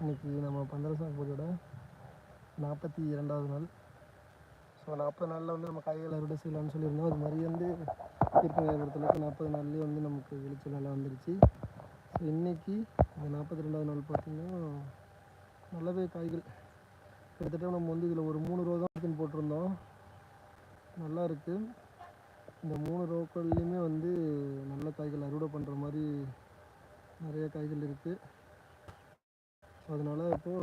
இன்னைக்கு நம்ம பந்தர பூஜையோட நாற்பத்தி இரண்டாவது நாள். ஸோ நாற்பது நாளில் வந்து நம்ம காய்கள் அறுவடை செய்யலாம்னு சொல்லியிருந்தோம். அது மாதிரி வந்து தீர்க்க பொறுத்தளவுக்கு நாற்பது நாள்லேயே வந்து நமக்கு விளைச்சல் நல்லா வந்துருச்சு. ஸோ இன்றைக்கி இந்த நாற்பத்தி ரெண்டாவது நாள் பார்த்திங்கன்னா நல்லாவே காய்கள் கிட்டத்தட்ட நம்ம வந்து இதில் ஒரு மூணு ரூபா தான் போட்டிருந்தோம். நல்லா இருக்குது இந்த மூணு ரோக்கள்லேயுமே வந்து நல்ல காய்கள் அறுவடை பண்ணுற மாதிரி நிறைய காய்கள் இருக்குது ஸோ அதனால் இப்போது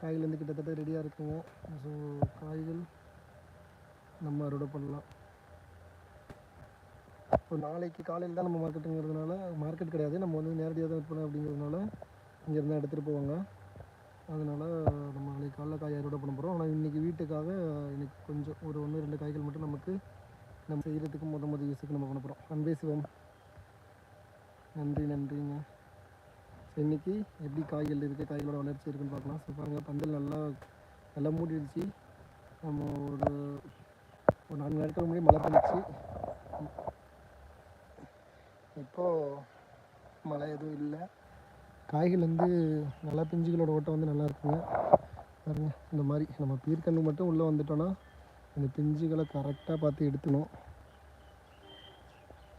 காய்கள் வந்து கிட்டத்தட்ட ரெடியாக இருக்குங்க. ஸோ காய்கள் நம்ம அறுவடை பண்ணலாம். இப்போ நாளைக்கு காலையில் தான் நம்ம மார்க்கெட்டுங்கிறதுனால மார்க்கெட் கிடையாது. நம்ம வந்து நேரடியாக தான் விற்பனை அப்படிங்கிறதுனால இங்கேருந்து தான் எடுத்துகிட்டு போவாங்க. அதனால் நம்ம நாளைக்கு காலைல காய் அறுவடை பண்ண போகிறோம் ஆனால் இன்றைக்கி வீட்டுக்காக இன்னைக்கு கொஞ்சம் ஒரு ஒன்று ரெண்டு காய்கள் மட்டும் நமக்கு நம்ம செய்கிறதுக்கு முத முத யூஸுக்கு நம்ம பண்ண போகிறோம் அன்பே சிவம் நன்றி நன்றிங்க. இன்றைக்கி எப்படி காய்கள் இருக்குது காய்களோட வளர்ச்சி இருக்குன்னு பார்க்கலாம். ஸோ பாருங்கள் பந்தல் நல்லா நல்லா மூடிடுச்சு. நம்ம ஒரு ஒரு நாலு நேரத்துக்கு முன்னாடி மழை பெஞ்சிச்சு. இப்போது மழை எதுவும் இல்லை. காய்கள் வந்து நல்லா பிஞ்சுகளோட ஓட்டம் வந்து நல்லா இருக்குங்க. பாருங்கள் இந்த மாதிரி நம்ம பீர்க்கண்ணு மட்டும் உள்ளே வந்துட்டோன்னா அந்த பிஞ்சுகளை கரெக்டாக பார்த்து எடுத்துணும்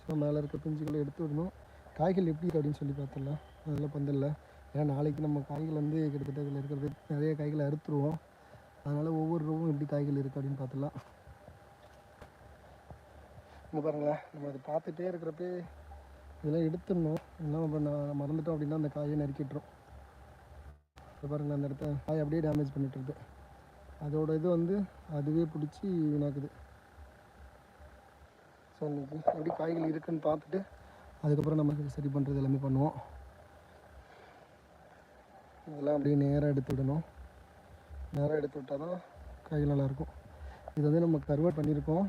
ஸோ மேலே இருக்க பிஞ்சுகளை எடுத்து விடணும். காய்கள் எப்படி இருக்குது அப்படின்னு சொல்லி பார்த்துடலாம். அதில் பந்தல்ல. ஏன்னா நாளைக்கு நம்ம காய்கள் வந்து கிட்டத்தட்ட இதில் இருக்கிறது நிறைய காய்களை அறுத்துருவோம். அதனால் ஒவ்வொரு ரூவும் எப்படி காய்கள் இருக்குது அப்படின்னு பார்த்துடலாம். இங்கே பாருங்களேன் நம்ம அதை பார்த்துட்டே இருக்கிறப்பே இதெல்லாம் எடுத்துடணும். இதெல்லாம் நம்ம நான் மறந்துட்டோம் அப்படின்னா அந்த காயை நறுக்கிட்டுரும். இப்போ பாருங்களேன் அந்த இடத்த காய் அப்படியே டேமேஜ் பண்ணிட்டுருது அதோட இது வந்து அதுவே பிடிச்சி வீணாக்குது. ஸோ இன்னைக்கு எப்படி காய்கள் இருக்குன்னு பார்த்துட்டு அதுக்கப்புறம் நம்ம சரி பண்ணுறது எல்லாமே பண்ணுவோம். இதெல்லாம் அப்படியே நேராக எடுத்து விடணும். நேராக எடுத்து விட்டால் தான் காய்கள் நல்லாயிருக்கும். இது வந்து நம்ம கருவாட் பண்ணியிருக்கோம்.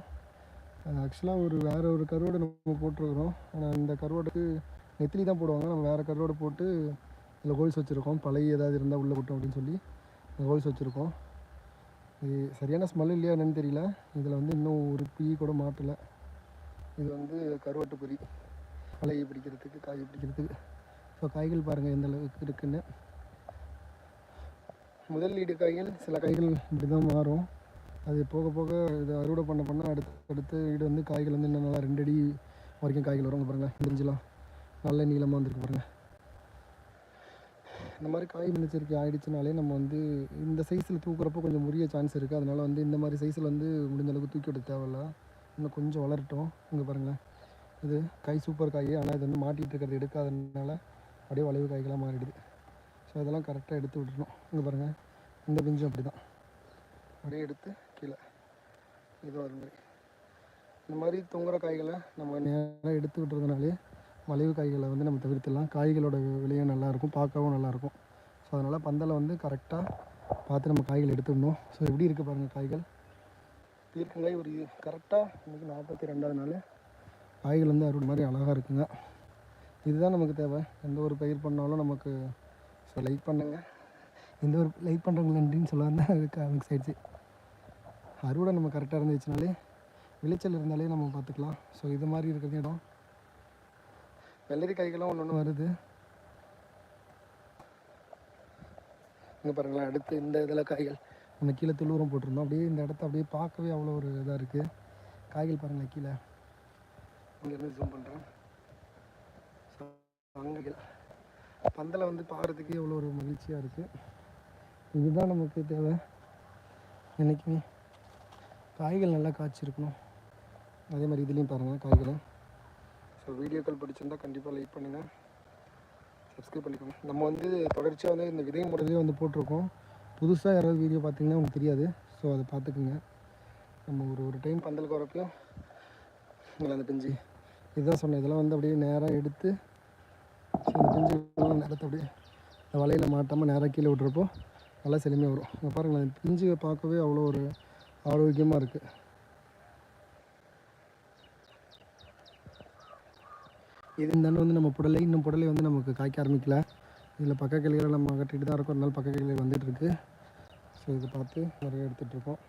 ஆக்சுவலாக ஒரு வேறு ஒரு கருவாடு நம்ம போட்டிருக்கிறோம். ஆனால் இந்த கருவாடுக்கு நெத்திலி தான் போடுவாங்க. நம்ம வேறு கருவாடு போட்டு இதில் ஹோல்ஸ் வச்சுருக்கோம். பழைய ஏதாவது இருந்தால் உள்ளே விட்டோம் அப்படின்னு சொல்லி ஹோல்ஸ் வச்சுருக்கோம். இது சரியான ஸ்மெல் இல்லையா என்னன்னு தெரியல. இதில் வந்து இன்னும் ஒரு பீ கூட மாட்டலை. இது வந்து கருவாட்டு பொறி பழைய பிடிக்கிறதுக்கு காய் பிடிக்கிறதுக்கு. ஸோ காய்கள் பாருங்கள் எந்த அளவுக்கு இருக்குன்னு. முதல் ஈடு காய்கள் சில காய்கள் இப்படி தான் மாறும். அது போக போக இது அறுவடை பண்ண பண்ண அடுத்து அடுத்து ஈடு வந்து காய்கள் வந்து இன்னும் நல்லா ரெண்டு அடி வரைக்கும் காய்கள் வரும் பாருங்கள் பாருங்க முடிஞ்சலாம் நல்ல நீளமாக வந்திருக்கு பாருங்கள் இந்த மாதிரி காய் முன்னெச்சரிக்கை ஆகிடுச்சினாலே நம்ம வந்து இந்த சைஸில் தூக்குறப்போ கொஞ்சம் முறிய சான்ஸ் இருக்குது அதனால் வந்து இந்த மாதிரி சைஸில் வந்து முடிஞ்ச அளவுக்கு தூக்கி விட தேவையில்ல. இன்னும் கொஞ்சம் வளரட்டும். இங்கே பாருங்களேன் இது காய் சூப்பர் காய் ஆனால் இது வந்து மாட்டிகிட்டு இருக்கிறது எடுக்காததுனால அப்படியே வளைவு காய்களாக மாறிடுது. ஸோ அதெல்லாம் கரெக்டாக எடுத்து விட்டுறணும். இங்கே பாருங்கள் இந்த பிஞ்சும் அப்படி தான் அப்படியே எடுத்து கீழே. இது ஒரு மாதிரி. இந்த மாதிரி தொங்குற காய்களை நம்ம நேராக எடுத்து விட்டுறதுனாலே வளைவு காய்களை வந்து நம்ம தவிர்த்துடலாம். காய்களோட விலையும் நல்லாயிருக்கும் பார்க்கவும் நல்லாயிருக்கும். ஸோ அதனால் பந்தலை வந்து கரெக்டாக பார்த்து நம்ம காய்கள் எடுத்துடணும் ஸோ எப்படி இருக்குது பாருங்கள் காய்கள்? தீர்க்கங்காய் ஒரு கரெக்டாக இன்றைக்கி நாற்பத்தி ரெண்டாவது நாள் காய்கள் வந்து அறுவடை மாதிரி அழகாக இருக்குங்க. இதுதான் நமக்கு தேவை. எந்த ஒரு பயிர் பண்ணாலும் நமக்கு ஸோ லைக் பண்ணுங்கள் எந்த ஒரு லைக் பண்ணுறவங்க நன்றின்னு சொல்ல வந்தால் அதுக்கு மிக்ஸ் ஆகிடுச்சு அறுவடை நம்ம கரெக்டாக இருந்துச்சுனாலே விளைச்சல் இருந்தாலே நம்ம பார்த்துக்கலாம். ஸோ இது மாதிரி இருக்கிற இடம். வெள்ளரி காய்களும் ஒன்று ஒன்று வருது. இங்கே பாருங்களேன் அடுத்து இந்த இதில் காய்கள். நம்ம கீழே துளுரம் போட்டிருந்தோம். அப்படியே இந்த இடத்த அப்படியே பார்க்கவே அவ்வளோ ஒரு இதாக இருக்குது காய்கள் பாருங்களேன் கீழே. இங்கேருந்து ஜூம் பண்ணுறேன் ஸோ அங்கே பந்தலை வந்து பார்க்குறதுக்கே எவ்வளோ ஒரு மகிழ்ச்சியாக இருக்குது இதுதான் நமக்கு தேவை. என்றைக்குமே காய்கள் நல்லா காய்ச்சிருக்கணும். அதே மாதிரி இதுலேயும் பாருங்கள் காய்களை. ஸோ வீடியோக்கள் பிடிச்சிருந்தா கண்டிப்பாக லைக் பண்ணுங்கள் சப்ஸ்கிரைப் பண்ணிக்கோங்க. நம்ம வந்து தொடர்ச்சியாக வந்து இந்த விதை முறையிலே வந்து போட்டிருக்கோம். புதுசாக யாராவது வீடியோ பார்த்தீங்கன்னா உங்களுக்கு தெரியாது. ஸோ அதை பார்த்துக்குங்க நம்ம ஒரு ஒரு டைம் பந்தலுக்கு வரப்பையும் இங்கே அந்த பிஞ்சு. இதுதான் சொன்னேன் இதெல்லாம் வந்து அப்படியே நேராக எடுத்து ஸோ பிஞ்சு நேரத்தை அப்படியே இந்த வலையில் மாட்டாமல் நேராக கீழே விட்றப்போ நல்லா செழுமையாக வரும். இங்கே பாருங்களேன் இந்த பிஞ்சு பார்க்கவே அவ்வளோ ஒரு ஆரோக்கியமாக இருக்குது இது இந்த வந்து நம்ம புடலை இன்னும் புடலை வந்து நமக்கு காய்க்க ஆரம்பிக்கல. இதில் பக்க கிளைகளை நம்ம அகற்றிட்டு தான் இருக்கோம். ஒரு நாள் பக்க கிளை வந்துட்டு இருக்கு. ஸோ இதை பார்த்து நிறைய எடுத்துகிட்ருக்கோம்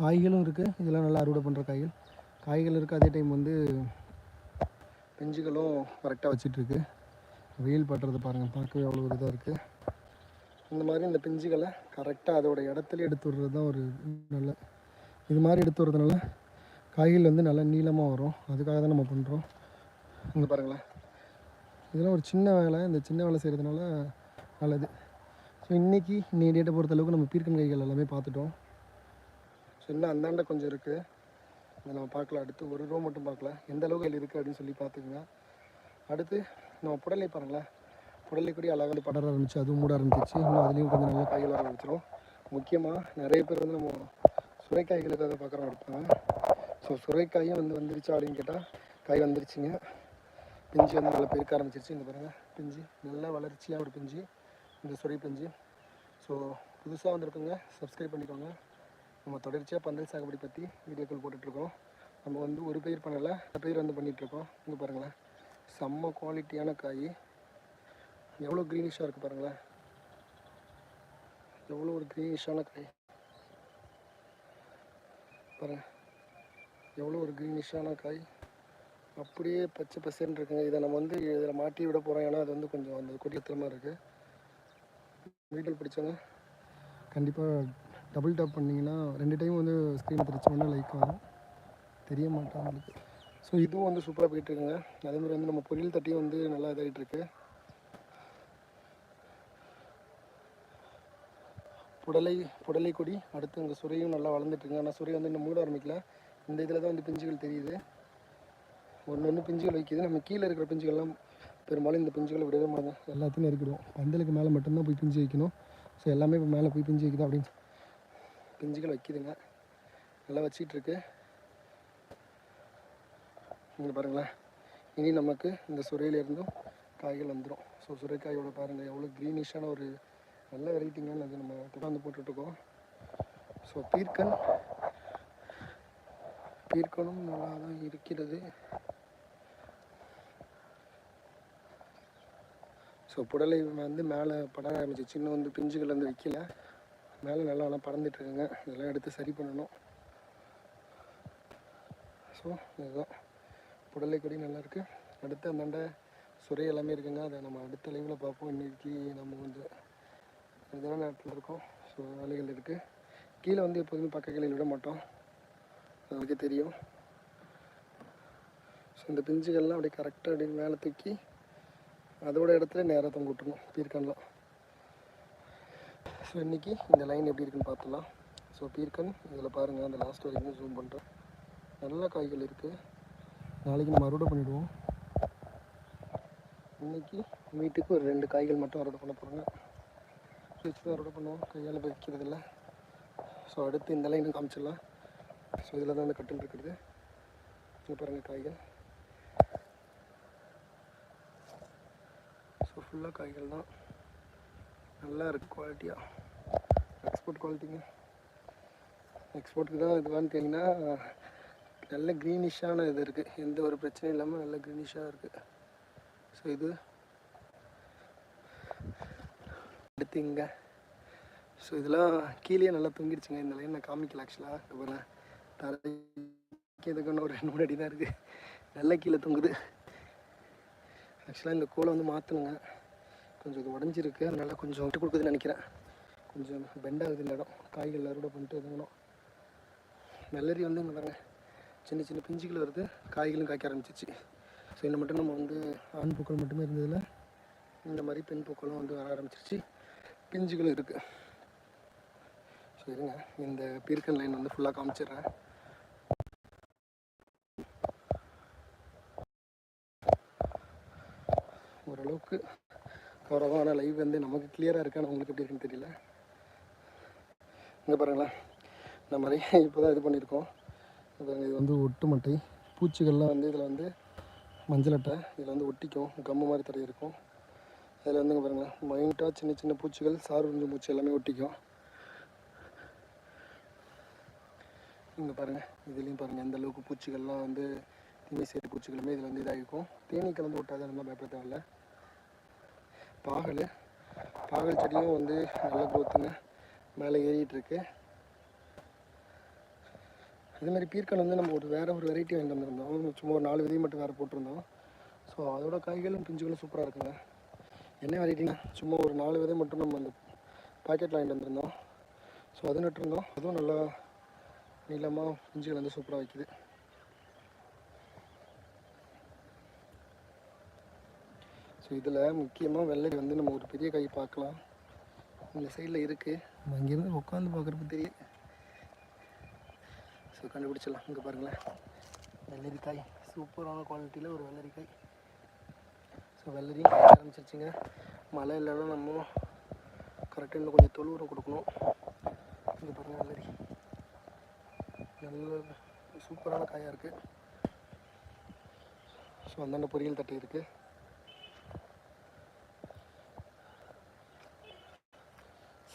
காய்களும் இருக்குது இதெல்லாம் நல்லா அறுவடை பண்ணுற காய்கள். காய்கள் இருக்குது அதே டைம் வந்து பிஞ்சுகளும் கரெக்டாக வச்சிட்ருக்கு. வெயில் பட்டுறது பாருங்கள் பார்க்கவே அவ்வளோ ஒரு இதாக இருக்குது இந்த மாதிரி இந்த பிஞ்சுகளை கரெக்டாக அதோட இடத்துல எடுத்து விடுறது தான் ஒரு நல்ல இது மாதிரி எடுத்து விடுறதுனால காய்கள் வந்து நல்லா நீளமாக வரும். அதுக்காக தான் நம்ம பண்ணுறோம் இங்கே பாருங்களேன். இதெல்லாம் ஒரு சின்ன வேலை. இந்த சின்ன வேலை செய்கிறதுனால நல்லது. ஸோ இன்றைக்கி இன்னைய டேட்டை பொறுத்தளவுக்கு நம்ம பீர்க்கன் கைகள் எல்லாமே பார்த்துட்டோம். ஸோ இன்னும் அந்தாண்ட கொஞ்சம் இருக்குது அதை நம்ம பார்க்கலாம் அடுத்து ஒரு ரோ மட்டும் பார்க்கலாம் எந்த அளவுக்கு அதில் இருக்குது அப்படின்னு சொல்லி பார்த்துக்குங்க. அடுத்து நம்ம புடலை பாருங்களேன். புடலை கூட அழகாக வந்து படர ஆரம்பிச்சு அதுவும் மூட ஆரம்பிச்சிச்சு இன்னும் அதுலேயும் கொஞ்சம் நல்லா காய்கள் ஆரம்பிச்சிடும் முக்கியமாக நிறைய பேர் வந்து நம்ம சுரைக்காய்கள் ஏதாவது பார்க்குறோம் எடுப்பாங்க ஸோ சுரைக்காயும் வந்து வந்துருச்சா அப்படின்னு கேட்டால் காய் வந்துருச்சுங்க. பிஞ்சு வந்து நல்லா பெருக்க ஆரம்பிச்சிருச்சு. இந்த பாருங்கள் பிஞ்சு. நல்லா வளர்ச்சியாக ஒரு பிஞ்சு. இந்த சுரை பிஞ்சு. ஸோ புதுசாக வந்திருக்குங்க. சப்ஸ்கிரைப் பண்ணிக்கோங்க. நம்ம தொடர்ச்சியாக பந்தல் சாகுபடி பற்றி வீடியோக்கள் போட்டுட்ருக்கோம். நம்ம வந்து ஒரு பயிர் பண்ணலை பயிர் வந்து பண்ணிகிட்ருக்கோம் இங்கே பாருங்களேன். செம்ம குவாலிட்டியான காய். எவ்வளோ க்ரீனிஷாக இருக்குது பாருங்களேன். எவ்வளோ ஒரு க்ரீனிஷான காய். பாருங்கள் எவ்வளோ ஒரு க்ரீனிஷான காய். அப்படியே பச்சை பசேன்னு இருக்குங்க. இதை நம்ம வந்து இதில் மாட்டி விட போகிறோம் ஏன்னா அது வந்து கொஞ்சம் அந்த கொடியத்தனமாக இருக்குது வீட்டில் பிடிச்சவங்க கண்டிப்பாக டபுள் டாப் பண்ணிங்கன்னா ரெண்டு டைம் வந்து ஸ்க்ரீன் பிடிச்சோன்னா லைக் வரும். தெரிய மாட்டோம் உங்களுக்கு. ஸோ இதுவும் வந்து சூப்பராக போயிட்டுருக்குங்க. அதேமாதிரி வந்து நம்ம பொரியல் தட்டியும் வந்து நல்லா இதாகிட்டுருக்கு புடலை புடலை கொடி அடுத்து இந்த சுரையும் நல்லா வளர்ந்துட்டுருங்க ஆனால் சுரை வந்து இன்னும் மூட ஆரம்பிக்கல. இந்த இதில் தான் வந்து பிஞ்சுகள் தெரியுது. ஒன்று ஒன்று பிஞ்சுகள் வைக்கிது. நம்ம கீழே இருக்கிற பிஞ்சுகள்லாம் பெரும்பாலும் இந்த பிஞ்சுகளை விடவே மாட்டோம் எல்லாத்தையும் நெருக்கிடுவோம் பந்தலுக்கு மேலே மட்டும்தான் போய் பிஞ்சு வைக்கணும். ஸோ எல்லாமே இப்போ மேலே போய் பிஞ்சு வைக்குது அப்படின்னு பிஞ்சுகள் வைக்கிதுங்க. நல்லா வச்சிட்டு இருக்கு பாருங்களேன். இனி நமக்கு இந்த சுரையிலேருந்தும் காய்கள் வந்துடும் ஸோ சுரைக்காயோட பாருங்கள் எவ்வளோ க்ரீனிஷான ஒரு நல்ல வெரைட்டிங்கன்னு அது நம்ம தொடர்ந்து போட்டுட்ருக்கோம். ஸோ பீர்க்கன். பீர்க்கனும் நல்லா தான் இருக்கிறது. ஸோ புடலை வந்து மேலே பட ஆரம்பிச்சிச்சு சின்ன வந்து பிஞ்சுகள் வந்து வைக்கல. மேலே நல்லா நல்லா பறந்துட்டுருக்குங்க. இதெல்லாம் எடுத்து சரி பண்ணணும். ஸோ இதுதான். புடலை கொடி நல்லா அடுத்து அந்தாண்ட சுரை எல்லாமே இருக்குங்க. அதை நம்ம அடுத்த லைவில் பார்ப்போம். இன்றைக்கி நம்ம கொஞ்சம் இதெல்லாம் நேரத்தில் இருக்கோம். ஸோ வேலைகள் இருக்குது கீழே வந்து எப்போதுமே பக்க கிளையில் விட மாட்டோம். அதுக்கே தெரியும். ஸோ இந்த பிஞ்சுகள்லாம் அப்படியே கரெக்டாக அப்படியே மேலே தூக்கி அதோட இடத்துல நேராக தொங்க விட்டுருணும் பீர்க்கன்லாம் ஸோ இன்றைக்கி இந்த லைன் எப்படி இருக்குன்னு பார்த்துலாம் ஸோ பீர்க்கன் இதில் பாருங்கள் அந்த லாஸ்ட் வரைக்கும் ஜூம் பண்ணுறேன் நல்ல காய்கள் இருக்குது நாளைக்கு நம்ம அறுவடை பண்ணிவிடுவோம் இன்றைக்கி வீட்டுக்கு ஒரு ரெண்டு காய்கள் மட்டும் அறுவடை பண்ண போகிறேங்க வச்சு தான் அறுவடை பண்ணுவோம். கையால் வைக்கிறதில்ல. ஸோ அடுத்து இந்த லைனும் காமிச்சிடலாம். ஸோ இதில் தான் அந்த கட்டில் இருக்கிறது இங்கே பாருங்கள் காய்கள். ஸோ ஃபுல்லாக காய்கள் தான். நல்லா இருக்குது குவாலிட்டியாக எக்ஸ்போர்ட் குவாலிட்டிங்க எக்ஸ்போர்ட்டுக்கு தான் இதுவான்னு கேட்டிங்கன்னா நல்ல க்ரீனிஷான இது இருக்குது எந்த ஒரு பிரச்சனையும் இல்லாமல் நல்ல க்ரீனிஷாக இருக்குது ஸோ இது அடுத்து இங்கே. ஸோ இதெல்லாம் கீழே நல்லா தொங்கிடுச்சுங்க. இந்த லைன் நான் காமிக்கல ஆக்சுவலாக அப்புறம் தரைக்கு ஒரு ரெண்டு மூணு அடி தான் இருக்குது நல்லா கீழே தொங்குது. ஆக்சுவலாக இந்த கோலை வந்து மாற்றணுங்க கொஞ்சம் இது உடஞ்சிருக்கு. அதனால் கொஞ்சம் விட்டு கொடுக்குதுன்னு நினைக்கிறேன். கொஞ்சம் பெண்ட் ஆகுது இந்த இடம். காய்கள் அறுவடை பண்ணிட்டு இதுங்கணும் வெள்ளரி வந்து இங்கே பாருங்க. சின்ன சின்ன பிஞ்சுகள் வருது. காய்களும் காய்க்க ஆரம்பிச்சிச்சு. ஸோ இன்னும் மட்டும் நம்ம வந்து ஆண் பூக்கள் மட்டுமே இருந்ததில் இந்த மாதிரி பெண் பூக்களும் வந்து வர ஆரம்பிச்சிருச்சு. பிஞ்சுகளும் இருக்குது ஸோ இருங்க. இந்த பீர்க்கன் லைன் வந்து ஃபுல்லாக காமிச்சிடுறேன். ஓரளவுக்கு குறவான லைவ் வந்து நமக்கு கிளியராக இருக்கான்னு உங்களுக்கு எப்படி இருக்குன்னு தெரியல. இங்கே பாருங்களேன். இந்த மாதிரி இப்போ தான் இது பண்ணியிருக்கோம். பாருங்கள் இது வந்து ஒட்டு மட்டை பூச்சிகள்லாம் வந்து இதில் வந்து மஞ்சள் அட்டை இதில் வந்து ஒட்டிக்கும் கம்மு மாதிரி தடவி இருக்கும். அதில் வந்து இங்கே பாருங்களேன் மைண்டாக சின்ன சின்ன பூச்சிகள் சார்பு பூச்சி எல்லாமே ஒட்டிக்கும். இங்கே பாருங்கள் இதுலேயும் பாருங்கள் எந்த அளவுக்கு பூச்சிகள்லாம் வந்து தீமை சேட்டு பூச்சிகளுமே இதில் வந்து இதாகிருக்கும். தேனீ கலந்து ஒட்டாத நம்ம பயப்பட தேவையில்ல. பாகல் பாகல் செடியும் வந்து நல்ல growth-ங்க மேலே ஏறிட்டு இருக்கு அதே மாதிரி பீர்க்கன் வந்து நம்ம ஒரு வேறு ஒரு வெரைட்டி வாங்கி வந்திருந்தோம் சும்மா ஒரு நாலு விதை மட்டும் வேறு போட்டிருந்தோம். ஸோ அதோட காய்களும் பிஞ்சுகளும் சூப்பராக இருக்குங்க. என்ன வெரைட்டிங்க சும்மா ஒரு நாலு விதை மட்டும் நம்ம அந்த பாக்கெட்டில் வாங்கிட்டு வந்திருந்தோம். ஸோ அது நட்டுருந்தோம். அதுவும் நல்லா நீளமாக பிஞ்சுகள் வந்து சூப்பராக வைக்குது. ஸோ இதில் முக்கியமாக வெள்ளரி வந்து நம்ம ஒரு பெரிய காய் பார்க்கலாம். இந்த சைடில் இருக்குது நம்ம அங்கேருந்து உட்காந்து பார்க்குறப்ப தெரியும் ஸோ கண்டுபிடிச்சிடலாம். இங்கே பாருங்களேன். வெள்ளரிக்காய். சூப்பரான குவாலிட்டியில் ஒரு வெள்ளரிக்காய். ஸோ வெள்ளரியும் ஆரம்பிச்சிருச்சுங்க. மழை இல்லைன்னா நம்ம கரெக்டாக இன்னும் கொஞ்சம் தொழு உரம் கொடுக்கணும். இங்கே பாருங்கள் வெள்ளரி. நல்ல சூப்பரான காயாக இருக்குது ஸோ அந்தாண்ட பொரியல் தட்டு இருக்குது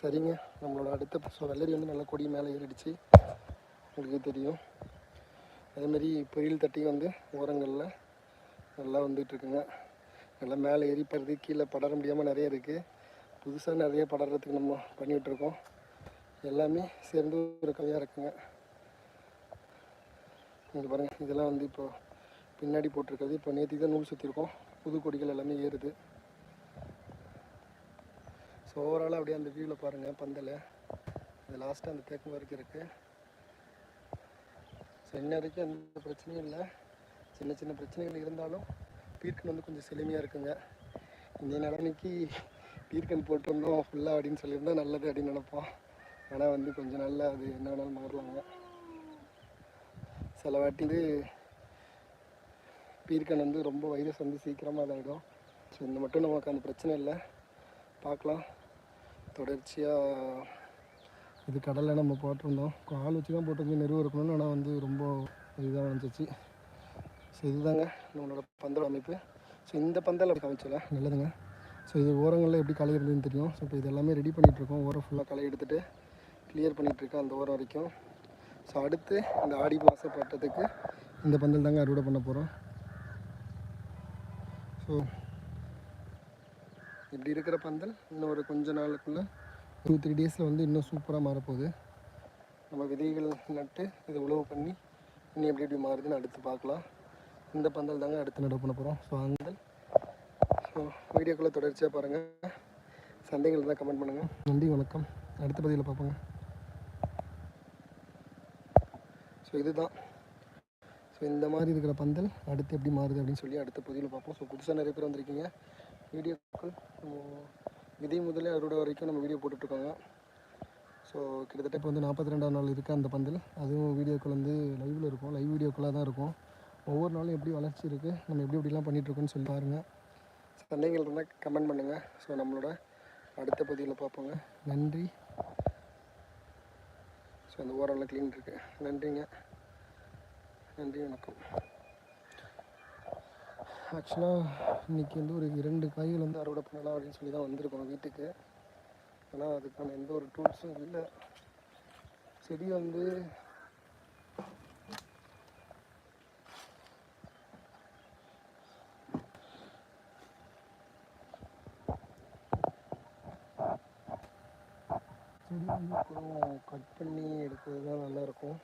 சரிங்க. நம்மளோட அடுத்த ஸோ வெள்ளரி வந்து நல்லா கொடி மேலே ஏறிடுச்சு. உங்களுக்கு தெரியும். அதேமாரி பொரியல் தட்டி வந்து ஓரங்களில் நல்லா வந்துட்டுருக்குங்க. நல்லா மேலே ஏறி கீழே படர முடியாமல் நிறைய இருக்குது புதுசாக நிறைய படறதுக்கு நம்ம பண்ணிகிட்ருக்கோம் எல்லாமே சேர்ந்து ஒரு கலையாக இருக்குங்க. இங்கே பாருங்கள் இதெல்லாம் வந்து இப்போ பின்னாடி போட்டிருக்கிறது. இப்போ நேற்று தான் நூல் சுற்றிருக்கோம் புது கொடிகள் எல்லாமே ஏறுது. ஸோ ஓவராலாக அப்படியே அந்த வியூவில் பாருங்கள் பந்தல். அது லாஸ்ட்டாக அந்த தேக்கம் வரைக்கும் இருக்குது ஸோ இன்ன வரைக்கும் எந்த பிரச்சனையும் இல்லை. சின்ன சின்ன பிரச்சனைகள் இருந்தாலும் பீர்க்கன் வந்து கொஞ்சம் செழுமையாக இருக்குங்க. இந்த நடனைக்கு பீர்க்கன் போட்டிருந்தோம் ஃபுல்லாக அப்படின்னு சொல்லியிருந்தா நல்லது அப்படின்னு நினைப்போம். ஆனால் வந்து கொஞ்சம் நல்லா அது என்ன வேணாலும் மாறலாங்க. சில வாட்டி வந்து பீர்க்கன் வந்து ரொம்ப வைரஸ் வந்து சீக்கிரமாக இதாகிடும் ஸோ இந்த மட்டும் நமக்கு அந்த பிரச்சனை இல்லை. பார்க்கலாம். தொடர்ச்சியாக இது கடலில் நம்ம போட்டிருந்தோம். ஆள் வச்சு தான் போட்டிருந்தோம் நெருவு இருக்கணும்னு. ஆனால் வந்து ரொம்ப இதாக வந்துச்சு ஸோ இதுதாங்க நம்மளோட பந்தல் அமைப்பு. ஸோ இந்த பந்தல் அப்படி காமிச்சல. நல்லதுங்க. ஸோ இது ஓரங்களில் எப்படி களை இருந்ததுன்னு தெரியும். ஸோ இப்போ இது எல்லாமே ரெடி பண்ணிகிட்ருக்கோம் ஓரம் ஃபுல்லாக களை எடுத்துகிட்டு கிளியர் பண்ணிகிட்ருக்கேன் அந்த ஓரம் வரைக்கும். ஸோ அடுத்து இந்த ஆடி மாதம் பட்டத்துக்கு இந்த பந்தல் தாங்க அறுவடை பண்ண போகிறோம் ஸோ இப்படி இருக்கிற பந்தல் இன்னும் ஒரு கொஞ்ச நாளுக்குள்ளே டூ த்ரீ டேஸில் வந்து இன்னும் சூப்பராக மாறப்போகுது. நம்ம விதைகள் நட்டு இதை உழவு பண்ணி இன்னும் எப்படி எப்படி மாறுதுன்னு அடுத்து பார்க்கலாம். இந்த பந்தல் தாங்க அடுத்து நட பண்ண போகிறோம் ஸோ அந்த ஸோ வீடியோக்குள்ளே தொடர்ச்சியாக பாருங்கள் சந்தைகள் இருந்தால் கமெண்ட் பண்ணுங்கள் நன்றி வணக்கம். அடுத்த பதிவில் பார்ப்போங்க. ஸோ இதுதான். ஸோ இந்த மாதிரி இருக்கிற பந்தல் அடுத்து எப்படி மாறுது அப்படின்னு சொல்லி அடுத்த பதிவில் பார்ப்போம். ஸோ புதுசாக நிறைய பேர் வந்திருக்கீங்க. வீடியோக்கள் நம்ம விதை முதலே அறுவடை வரைக்கும் நம்ம வீடியோ போட்டுட்ருக்கோங்க. ஸோ கிட்டத்தட்ட இப்போ வந்து நாற்பத்தி ரெண்டாம் நாள் இருக்குது அந்த பந்தல். அதுவும் வீடியோக்கள் வந்து லைவில் இருக்கும். லைவ் வீடியோக்களாக தான் இருக்கும். ஒவ்வொரு நாளும் எப்படி வளர்ச்சி இருக்குது நம்ம எப்படி எப்படிலாம் பண்ணிகிட்ருக்கோன்னு சொல்லி பாருங்கள் சந்தேகங்கள் இருந்தால் கமெண்ட் பண்ணுங்கள் ஸோ நம்மளோட அடுத்த பதிவில் பார்ப்போங்க. நன்றி. ஸோ அந்த ஓரளவு க்ளீன் இருக்குது நன்றிங்க. நன்றி வணக்கம். ஆக்சுவலாக இன்றைக்கி வந்து ஒரு இரண்டு காய்கள் வந்து அறுவடை பண்ணலாம் அப்படின்னு சொல்லி தான் வந்திருக்கோம் வீட்டுக்கு. ஆனால் அதுக்கான எந்த ஒரு டூல்ஸும் இல்லை. செடி வந்து செடி வந்து அப்புறம் கட் பண்ணி எடுக்கிறது தான் நல்லாயிருக்கும்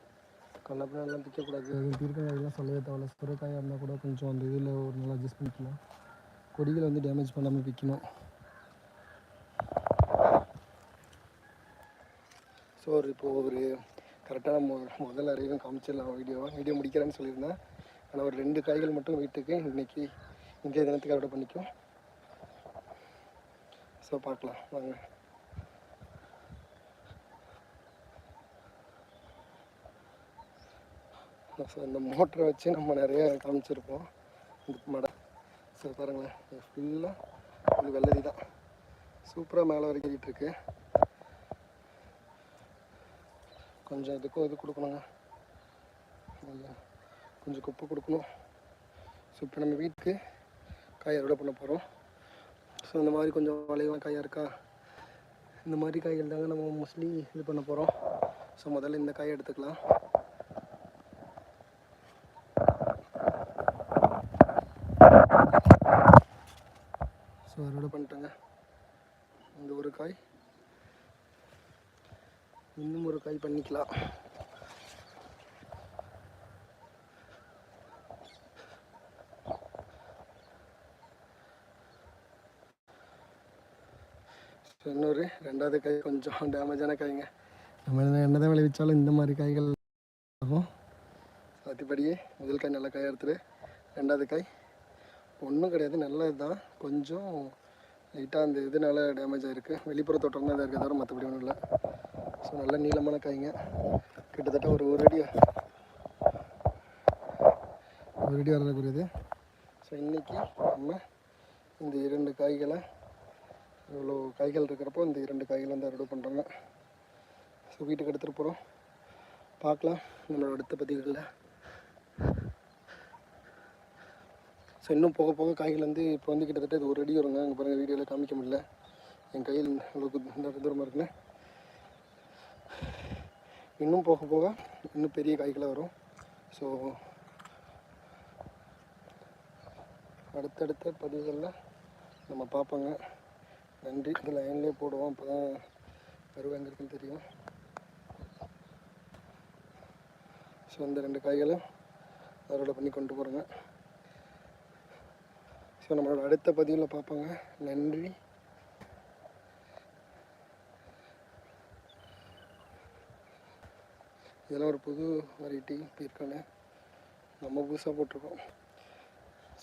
கண்ணப்பெல்லாம் பிக்கக்கூடாது அது தீர்க்காயெல்லாம் சொல்லவே தேவையில்ல. சுரைக்காயாக இருந்தால் கூட கொஞ்சம் அந்த இதில் ஒரு நல்லா அட்ஜஸ்ட் பண்ணிக்கலாம். கொடிகளை வந்து டேமேஜ் பண்ணாமல் விற்கணும் ஸோ ஒரு இப்போது ஒரு கரெக்டாக நம்ம முதல் அறிவும் காமிச்சிடலாம் வீடியோவை வீடியோ முடிக்கிறேன்னு சொல்லியிருந்தேன். ஆனால் ஒரு ரெண்டு காய்கள் மட்டும் வீட்டுக்கு இன்றைக்கி இன்றைய தினத்துக்கு அறுவடை பண்ணிக்கும். ஸோ பார்க்கலாம். வாங்க. ஸோ இந்த மோட்டரை வச்சு நம்ம நிறைய காமிச்சிருப்போம். இந்த மடை ஸோ பாருங்களேன். ஃபுல்லாக இது வெள்ளரி தான். சூப்பராக மேலே வரைக்கும் ஏறிட்டுருக்கு கொஞ்சம் இதுக்கும் இது கொடுக்கணுங்க. கொஞ்சம் கொஞ்சம் குப்பை கொடுக்கணும். ஸோ இப்போ நம்ம வீட்டுக்கு காய் அறுவடை பண்ண போகிறோம் ஸோ இந்த மாதிரி கொஞ்சம் வளைவான காயாக இருக்கா? இந்த மாதிரி காய்கள் தாங்க நம்ம மோஸ்ட்லி இது பண்ண போகிறோம் ஸோ முதல்ல இந்த காயை எடுத்துக்கலாம். ஸோ அறுவடை பண்ணிட்டேங்க. இந்த ஒரு காய். இன்னும் ஒரு காய் பண்ணிக்கலாம். இன்னொரு ரெண்டாவது காய் கொஞ்சம் டேமேஜான காய்ங்க. நம்ம என்ன தான் விளைவிச்சாலும் இந்த மாதிரி காய்கள் ஆகும். சாத்திப்படியே முதல் காய் நல்ல காய் எடுத்துட்டு ரெண்டாவது காய் ஒன்றும் கிடையாது. நல்லது தான் கொஞ்சம் லைட்டாக அந்த இதனால டேமேஜ் ஆகிருக்கு வெளிப்புற தோட்டம் தான் இருக்குது தவிர மற்றபடி ஒன்றும் இல்லை. ஸோ நல்ல நீளமான காய்ங்க. கிட்டத்தட்ட ஒரு ஒரு அடி ஒரு அடி வரக்கூடியது ஸோ இன்றைக்கி நம்ம இந்த இரண்டு காய்களை இவ்வளோ காய்கள் இருக்கிறப்போ இந்த இரண்டு காய்களை வந்து அறுவடை பண்ணுறாங்க ஸோ வீட்டுக்கு எடுத்துகிட்டு போகிறோம் பார்க்கலாம். நம்மளோட அடுத்த பதிவுகளில். ஸோ இன்னும் போக போக காய்கள் வந்து இப்போ வந்து கிட்டத்தட்ட இது ஒரு அடி வருங்க. அங்கே பாருங்கள் வீடியோவில் காமிக்க முடியல. என் கையில் அளவுக்கு தூரமாக இருக்குன்னு. இன்னும் போக போக இன்னும் பெரிய காய்களாக வரும். ஸோ அடுத்தடுத்த பதிவுகளில் நம்ம பார்ப்போங்க. நன்றி. இந்த லைன்லேயே போடுவோம். அப்போ தான் வருவாங்க இருக்குன்னு தெரியும். ஸோ இந்த ரெண்டு காய்களும் அறுவடை பண்ணி கொண்டு போகிறேங்க ஸோ நம்மளோட அடுத்த பதிவில் பார்ப்பாங்க. நன்றி. இதெல்லாம் ஒரு புது வெரைட்டி பீர்க்கானு நம்ம புதுசாக போட்டிருக்கோம்.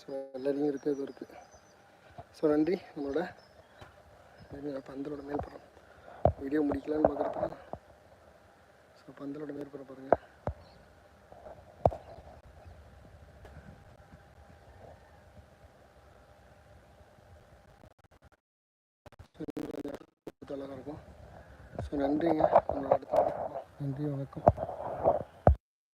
ஸோ எல்லாரையும் இருக்குது இது இருக்குது ஸோ நன்றி. நம்மளோட பந்தலோட மேற்பரம் வீடியோ முடிக்கலான்னு பார்க்குறதுக்கு. ஸோ பந்தலோட மேற்பரம் பாருங்கள் அழகாக இருக்கும் ஸோ நன்றிங்க. நம்மளோட அடுத்த நன்றி வணக்கம்.